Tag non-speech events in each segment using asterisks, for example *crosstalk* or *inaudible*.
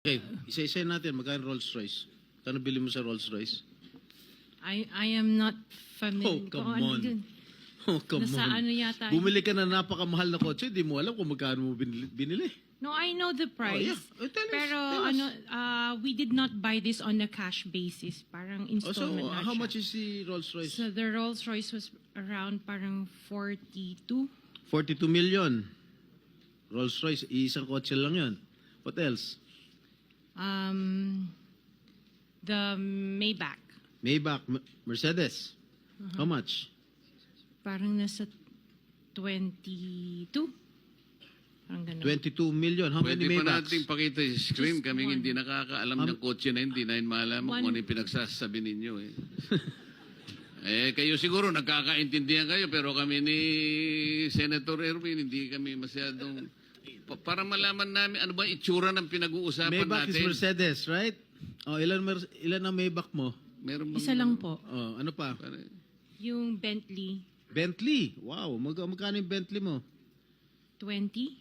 Okay, isa-isa natin. Magkano Rolls Royce? Kano bili mo sa Rolls Royce? I I am not familiar. Oh, come kung ano on. dun. *laughs* Oh, come Nasa on. ano yata. Bumili ka na napakamahal na kotse, di mo alam kung magkano mo binili. binili. No, I know the price. yeah. Oh, tell us, Pero tell us. ano, uh, we did not buy this on a cash basis. Parang Oh, so, installment na how siya. much is the Rolls Royce? So the Rolls Royce was around parang 42. 42 million. Rolls Royce, isang kotse lang yun. What else? Um, the Maybach. Maybach, M- Mercedes. Uh-huh. How much? Parang nasa 22. Parang ganun. 22 million. How Pwede many pa Maybachs? nating pakita yung screen. Just Kaming one. hindi nakakaalam ng kotse na hindi na malaman One. kung ano yung pinagsasabi ninyo. Eh. *laughs* eh, kayo siguro nagkakaintindihan kayo pero kami ni Senator Erwin hindi kami masyadong... Pa- para malaman namin ano ba yung itsura ng pinag-uusapan Maybach is natin. Mercedes, right? Oh, ilan mer- ilan ang Maybach mo? Meron bang- Isa lang po. Oh, ano pa? Pare- Yung Bentley, Bentley. Wow, mag magkano yung Bentley mo? 20.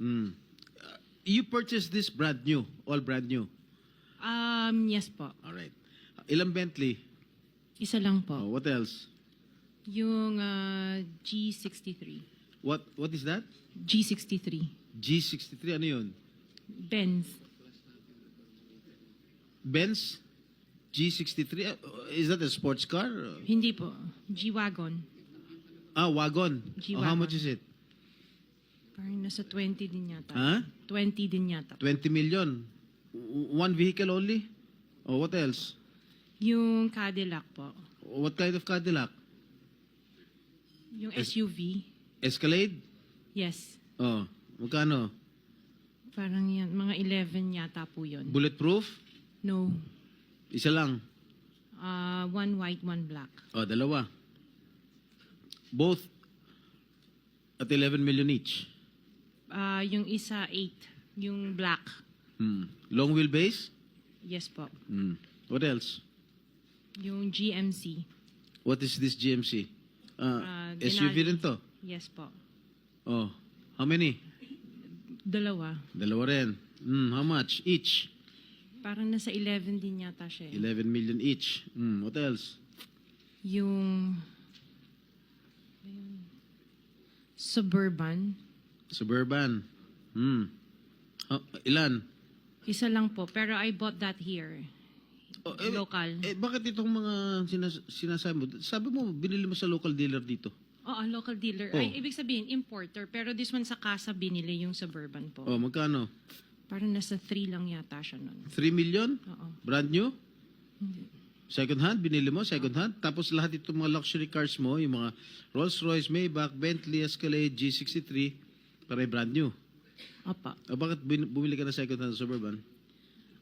Mm. Uh, you purchased this brand new, all brand new. Um, yes po. All right. Ilang Bentley? Isa lang Oh, po. what else? Yung uh, G63. What what is that? G63. G63 ano 'yun? Benz. Benz G63 Uh, is that a sports car? Hindi po. G-Wagon. Ah, wagon. G-wagon. Oh, how much is it? Parang nasa 20 din yata. Huh? 20 din yata. 20 million. One vehicle only? Oh, what else? Yung Cadillac po. What kind of Cadillac? Yung SUV. Escalade? Yes. Oh, magkano? Parang yan. Mga 11 yata po yun. Bulletproof? No. Isa lang. Uh, one white, one black. Oh, dalawa. Both at 11 million each. Uh, yung isa 8. Yung black. Hmm. Long wheelbase? Yes po. Hmm. What else? Yung GMC. What is this GMC? Uh, Ah, SUV Denali. rin to. Yes po. Oh, how many? Dalawa. Dalawa rin. Hmm, how much each? Parang nasa 11 din yata siya. eh. 11 million each. Hmm, what else? Yung Suburban. Suburban. Hmm. Ah, ilan? Isa lang po. Pero I bought that here. Oh, eh, Local. Eh, bakit itong mga sinas- sinasabi mo? Sabi mo, binili mo sa local dealer dito. Oo, local dealer. Oh. Ay, ibig sabihin, importer. Pero this one sa casa binili yung Suburban po. Oh, magkano? Parang nasa 3 lang yata siya nun. 3 million? Oo. Brand new? Second hand, binili mo, second hand. Tapos lahat itong mga luxury cars mo, yung mga Rolls Royce, Maybach, Bentley, Escalade, G63, pare brand new. Opa. O bakit bin- bumili ka na second hand Suburban?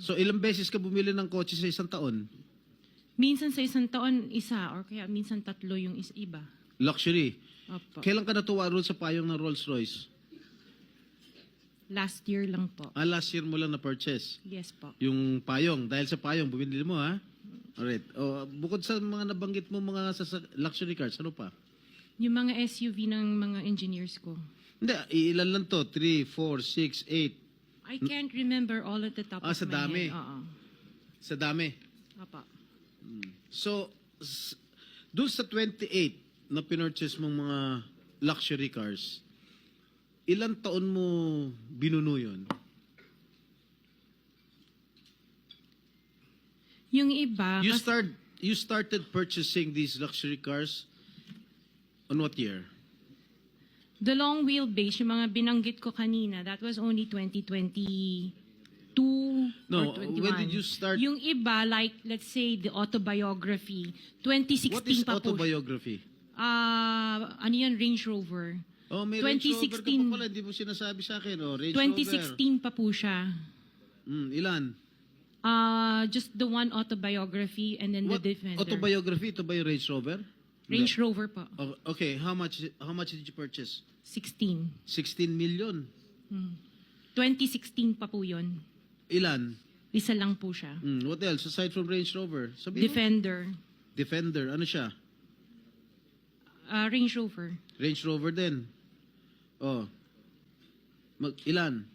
So, ilang beses ka bumili ng kotse sa isang taon? Minsan sa isang taon isa or kaya minsan tatlo yung is iba. Luxury. Opo. Kailan ka natuwa roon sa payong ng Rolls Royce? Last year lang po. Ah, last year mo lang na-purchase. Yes po. Yung payong. Dahil sa payong, bumili mo, ha? Alright. Oh, bukod sa mga nabanggit mo mga sa sa luxury cars, ano pa? Yung mga SUV ng mga engineers ko. Hindi, ilan lang to? 3, 4, 6, 8. I can't remember all at the top Ah, of sa my dami. head. Oo. Sa dami. Apa. So, s- doon sa 28 na pinurchase mong mga luxury cars, ilan taon mo binuno yun? Yung iba, You start you started purchasing these luxury cars on what year? The long wheelbase, yung mga binanggit ko kanina, that was only 2022 No, or 21. when did you start- Yung iba, like, let's say, the autobiography, 2016 What is pa po. autobiography? Ah, ano yan, Range Rover. Oh, may Range Rover ka 2016 pa pala, hindi mo sinasabi sa akin. Oh, Range 2016 pa po siya. Rover. Mm, ilan? Uh, just the one autobiography and then What the Defender. autobiography? Ito ba yung Range Rover? Range Rover po. O- Okay, how much how much did you purchase? 16. 16 million. 2016 pa po yun. Ilan? Isa lang po siya. Mm, what else aside from Range Rover? Sabi mo? Defender. Defender. Ano siya? Uh, Range Rover. Range Rover din. Oh. Mag, ilan?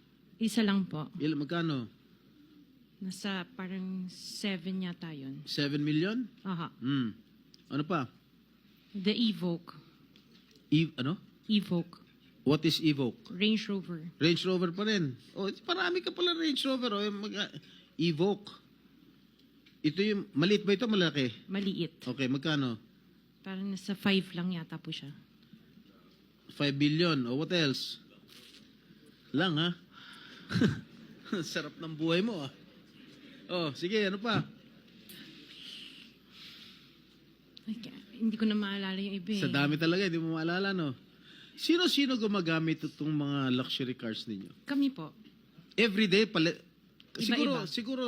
Isa lang po. Ilan magkano? Nasa parang 7 yata yun. 7 million? Aha. Hmm. Ano pa? The Evoque. E- ano? Evoque. What is Evoque? Range Rover. Range Rover pa rin. Oh, parami ka pala Range Rover. Oh. Yung Mag- Evoque. Ito yung, maliit ba ito malaki? Maliit. Okay, magkano? Parang nasa 5 lang yata po siya. 5 billion. O what else? Lang ha? *laughs* Sarap ng buhay mo ah. Oh, sige, ano pa? Ay, ka- hindi ko na maalala yung iba eh. Sa dami talaga, hindi mo maalala, no? Sino-sino gumagamit itong mga luxury cars ninyo? Kami po. Every day, pala... Siguro, Iba-iba. siguro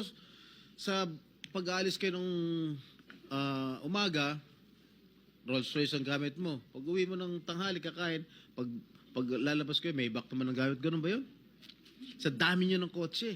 sa pag-aalis kayo nung ah, umaga, Rolls Royce ang gamit mo. Pag uwi mo ng tanghali, kakain, pag, pag lalabas kayo, may back naman ang gamit. Ganun ba yun? Sa dami nyo ng kotse.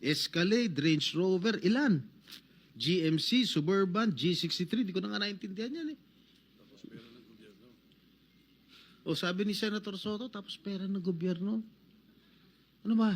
Escalade, Range Rover, ilan? GMC, Suburban, G63, di ko na nga naintindihan yan eh. O sabi ni Senator Soto, tapos pera ng gobyerno. Ano ba?